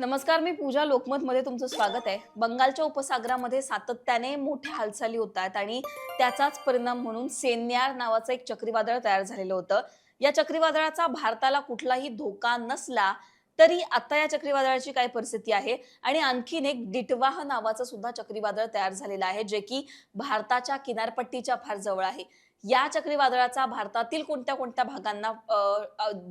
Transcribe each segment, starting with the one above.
नमस्कार मी पूजा लोकमत मध्ये तुमचं स्वागत आहे. बंगालच्या उपसागरामध्ये सातत्याने मोठ्या हालचाली होत आहेत आणि त्याचाच परिणाम म्हणून सेन्यार नावाचं एक चक्रीवादळ तयार झालेलं होतं. या चक्रीवादळाचा भारताला कुठलाही धोका नसला तरी आता या चक्रीवादळाची काय परिस्थिती आहे? आणि आणखीन एक डिटवाह नावाचं सुद्धा चक्रीवादळ तयार झालेलं आहे जे की भारताच्या किनारपट्टीच्या फार जवळ आहे. या चक्रीवादळाचा भारतातील कोणत्या कोणत्या भागांना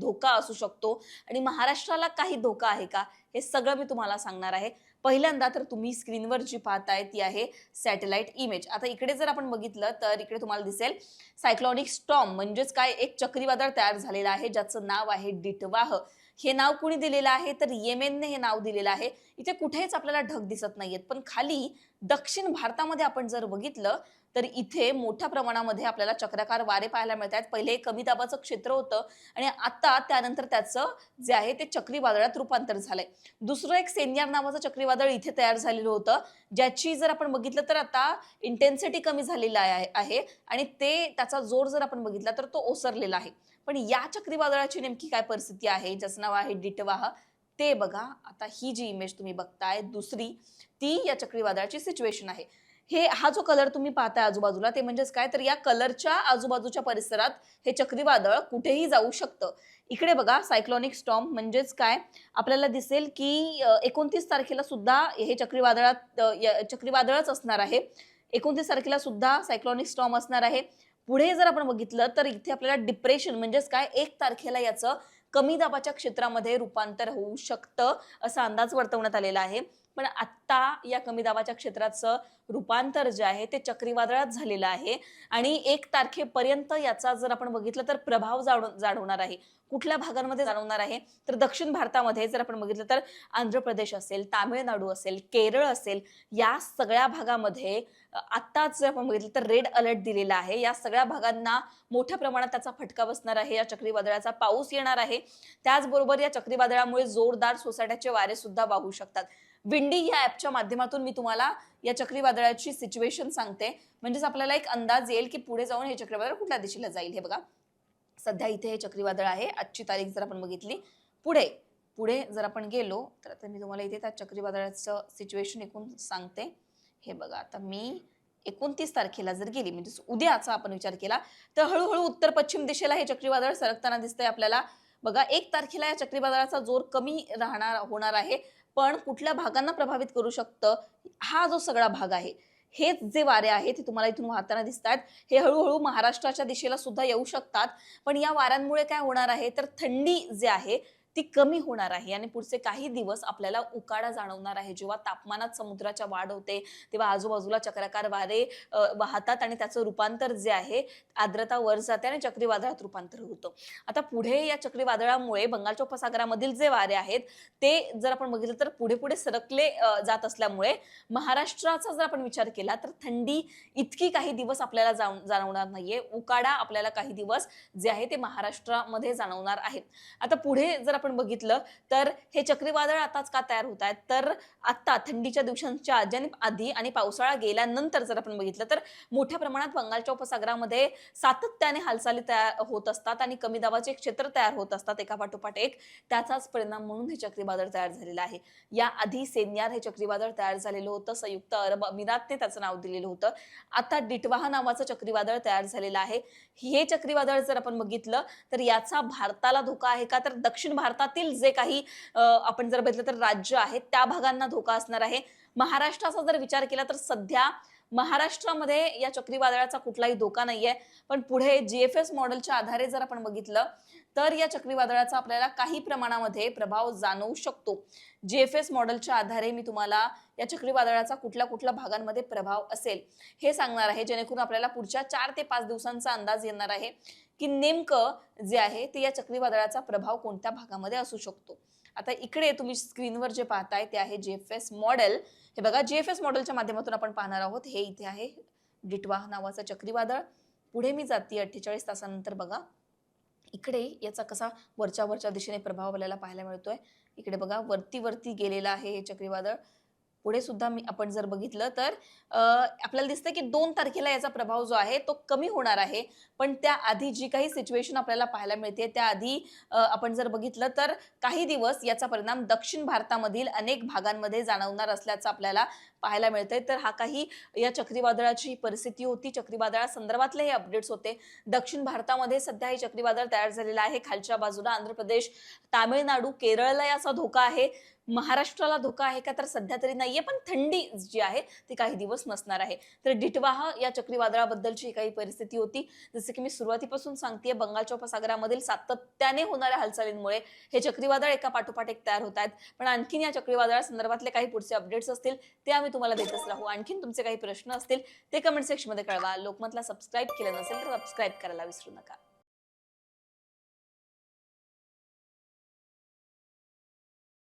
धोका असू शकतो? आणि महाराष्ट्राला काही धोका आहे का? हे सगळं मी तुम्हाला सांगणार आहे. पहिल्यांदा तर तुम्ही स्क्रीनवर जी पाहताय ती आहे सॅटेलाइट इमेज. आता इकडे जर आपण बघितलं तर इकडे तुम्हाला दिसेल सायक्लॉनिक स्टॉम म्हणजेच काय? एक चक्रीवादळ तयार झालेलं आहे ज्याचं नाव आहे डिटवाह. हे नाव कुणी दिलेलं आहे? तर येमेनने हे नाव दिलेलं आहे. इथे कुठेच आपल्याला ढग दिसत नाहीयेत. पण खाली दक्षिण भारतामध्ये आपण जर बघितलं तर इथे मोठ्या प्रमाणामध्ये आपल्याला चक्राकार वारे पाहायला मिळत आहेत पहिले कमी दाबाचं क्षेत्र होतं आणि आता त्यानंतर त्याचं जे आहे ते चक्रीवादळात रूपांतर झालंय. दुसरं एक सेन्यार नावाचं चक्रीवादळ इथे तयार झालेलं होतं. ज्याची जर आपण बघितलं तर आता इंटेन्सिटी कमी झालेला आहे. आहे. आणि ते त्याचा जोर जर आपण बघितला तर तो ओसरलेला आहे. पण या चक्रीवादळाची नेमकी काय परिस्थिती आहे? ज्याचं नाव आहे डिटवाह. ते बघा. आता ही जी इमेज तुम्ही बघताय दुसरी ती या चक्रीवादळाची सिच्युएशन आहे. हे हा जो कलर तुम्ही पाहताय आजूबाजूला ते म्हणजेच काय? तर या कलरच्या आजूबाजूच्या परिसरात हे चक्रीवादळ कुठेही जाऊ शकतं. इकडे बघा सायक्लॉनिक स्टॉम म्हणजेच काय? आपल्याला दिसेल की एकोणतीस तारखेला सुद्धा हे चक्रीवादळात चक्रीवादळच असणार आहे. एकोणतीस तारखेला सुद्धा सायक्लॉनिक स्टॉम असणार आहे. पुढे जर आपण बघितलं तर इथे आपल्याला डिप्रेशन म्हणजेच काय? एक तारखेला याचं कमी दाबाच्या क्षेत्रामध्ये रूपांतर होऊ शकतं असा अंदाज वर्तवण्यात आलेला आहे. पण आत्ता या कमी दाबाच्या क्षेत्राचं रूपांतर जे आहे ते चक्रीवादळात झालेलं आहे. आणि एक तारखेपर्यंत याचा जर आपण बघितलं तर प्रभाव जाणवणार आहे. कुठल्या भागांमध्ये जाणवणार आहे? तर दक्षिण भारतामध्ये जर आपण बघितलं तर आंध्र प्रदेश असेल तामिळनाडू असेल केरळ असेल या सगळ्या भागामध्ये आत्ताच जर आपण बघितलं तर रेड अलर्ट दिलेला आहे. या सगळ्या भागांना मोठ्या प्रमाणात त्याचा फटका बसणार आहे. या चक्रीवादळाचा पाऊस येणार आहे. त्याचबरोबर या चक्रीवादळामुळे जोरदार सोसाट्याचे वारे सुद्धा वाहू शकतात. विंडी या ऍपच्या माध्यमातून मी तुम्हाला या चक्रीवादळाची सिच्युएशन सांगते. म्हणजेच आपल्याला एक अंदाज येईल की पुढे जाऊन हे चक्रीवादळ कुठल्या दिशेला जाईल हे बघा. सध्या इथे हे चक्रीवादळ आहे. आजची तारीख जर आपण बघितली पुढे पुढे जर आपण गेलो तर आता मी तुम्हाला इथे त्या चक्रीवादळाचं सिच्युएशन एकूण सांगते. हे बघा आता मी एकोणतीस तारखेला जर गेली म्हणजे उद्याचा आपण विचार केला तर हळूहळू उत्तर पश्चिम दिशेला हे चक्रीवादळ सरकताना दिसतंय आपल्याला. बघा एक तारखेला या चक्रीवादळाचा जोर कमी राहणार होणार आहे. पण कुठल्या भागांना प्रभावित करू शकतं? हा जो सगळा भाग आहे हेच जे वारे आहेत ते तुम्हाला इथून वाहताना दिसतात हे हळूहळू महाराष्ट्राच्या दिशेला सुद्धा येऊ शकतात. पण या वाऱ्यांमुळे काय होणार आहे? तर थंडी जे आहे ती कमी होणार आहे आणि पुढचे काही दिवस आपल्याला उकाडा जाणवणार आहे. जेव्हा तापमानात समुद्राच्या वाढ होते तेव्हा आजूबाजूला चक्राकार वारे वाहतात आणि त्याचं रूपांतर जे आहे आर्द्रता वर जाते आणि चक्रीवादळात रूपांतर होतं. आता पुढे या चक्रीवादळामुळे बंगालच्या उपसागरामधील जे वारे आहेत ते जर आपण बघितलं तर पुढे पुढे सरकले जात असल्यामुळे महाराष्ट्राचा जर आपण विचार केला तर थंडी इतकी काही दिवस आपल्याला जाऊन जाणवणार नाहीये. उकाडा आपल्याला काही दिवस जे आहे ते महाराष्ट्रामध्ये जाणवणार आहे. आता पुढे जर आपण बघितलं तर हे चक्रीवादळ आताच का तयार होत आहेत? तर आता थंडीच्या दिवसांच्या आधी आणि- पावसाळा गेल्यानंतर जर आपण बघितलं तर मोठ्या प्रमाणात बंगालच्या उपसागरामध्ये सातत्याने हालचाली तयार होत असतात आणि कमी दाबाचे क्षेत्र तयार होत असतात एका पाठोपाठ एक. त्याचाच परिणाम म्हणून हे चक्रीवादळ तयार झालेलं आहे. या आधी सेन्यार हे चक्रीवादळ तयार झालेलं होतं संयुक्त अरब अमिरातने त्याचं नाव दिलेलं होतं. आता डिटवाहा नावाचं चक्रीवादळ तयार झालेलं आहे. हे चक्रीवादळ जर आपण बघितलं तर याचा भारताला धोका आहे का? तर दक्षिण भारतातील जे काही आपण जर बघितलं तर राज्य आहेत त्या भागांना धोका असणार आहे. महाराष्ट्राचा जर विचार केला तर सध्या महाराष्ट्रामध्ये या चक्रीवादळाचा कुठलाही धोका नाहीये. पण पुढे जीएफएस मॉडेलच्या आधारे जर आपण बघितलं तर या चक्रीवादळाचा आपल्याला काही प्रमाणामध्ये प्रभाव जाणवू शकतो. जीएफएस मॉडेलच्या आधारे मी तुम्हाला या चक्रीवादळाचा कुठल्या कुठल्या भागांमध्ये प्रभाव असेल हे सांगणार आहे. जेणेकरून आपल्याला पुढच्या चार ते पाच दिवसांचा अंदाज येणार आहे की नेमकं जे आहे ते या चक्रीवादळाचा प्रभाव कोणत्या भागामध्ये असू शकतो. आता इकडे तुम्ही स्क्रीनवर जे पाहताय ते आहे जे एफ एस मॉडेल हे बघा जे एफ एस मॉडेलच्या माध्यमातून आपण पाहणार आहोत. हे इथे आहे डिटवाह नावाचं चक्रीवादळ. पुढे मी जाते अठ्ठेचाळीस तासानंतर बघा. इकडे याचा कसा वरच्या वरच्या दिशेने प्रभाव आपल्याला पाहायला मिळतोय. इकडे बघा वरती वरती गेलेला आहे हे चक्रीवादळ. पुढे सुद्धा मी आपण जर बघितलं तर आपल्याला दिसतं की दोन तारखेला याचा प्रभाव जो आहे तो कमी होणार आहे. पण त्याआधी जी काही सिच्युएशन आपल्याला पाहायला मिळते त्याआधी आपण जर बघितलं तर काही दिवस याचा परिणाम दक्षिण भारतामधील अनेक भागांमध्ये जाणवणार असल्याचं आपल्याला पाहायला मिळते तर हा काही या चक्रीवादळाची परिस्थिती होती. चक्रीवादळा संदर्भातले हे अपडेट्स होते. दक्षिण भारतामध्ये सध्या हे चक्रीवादळ तयार झालेलं आहे. खालच्या बाजूला आंध्र प्रदेश तामिळनाडू केरळला याचा धोका आहे. महाराष्ट्राला धोका आहे का? तर सध्या तरी नाहीये. पण थंडी जी आहे ती काही दिवस नसणार आहे. तर डिटवाह या चक्रीवादळाबद्दलची काही परिस्थिती होती. जसं की मी सुरुवातीपासून सांगते बंगालच्या उपसागरामधील सातत्याने होणाऱ्या हालचालींमुळे हे चक्रीवादळ एका पाठोपाठ एक तयार होत आहेत. पण आणखीन या चक्रीवादळा संदर्भातले काही पुढचे अपडेट्स असतील ते आम्ही तुम्हाला देतच राहू हो, आणखीन तुमचे काही प्रश्न असतील ते कमेंट सेक्शनमध्ये कळवा. लोकमतला सबस्क्राईब केलं नसेल तर सबस्क्राईब करायला विसरू नका.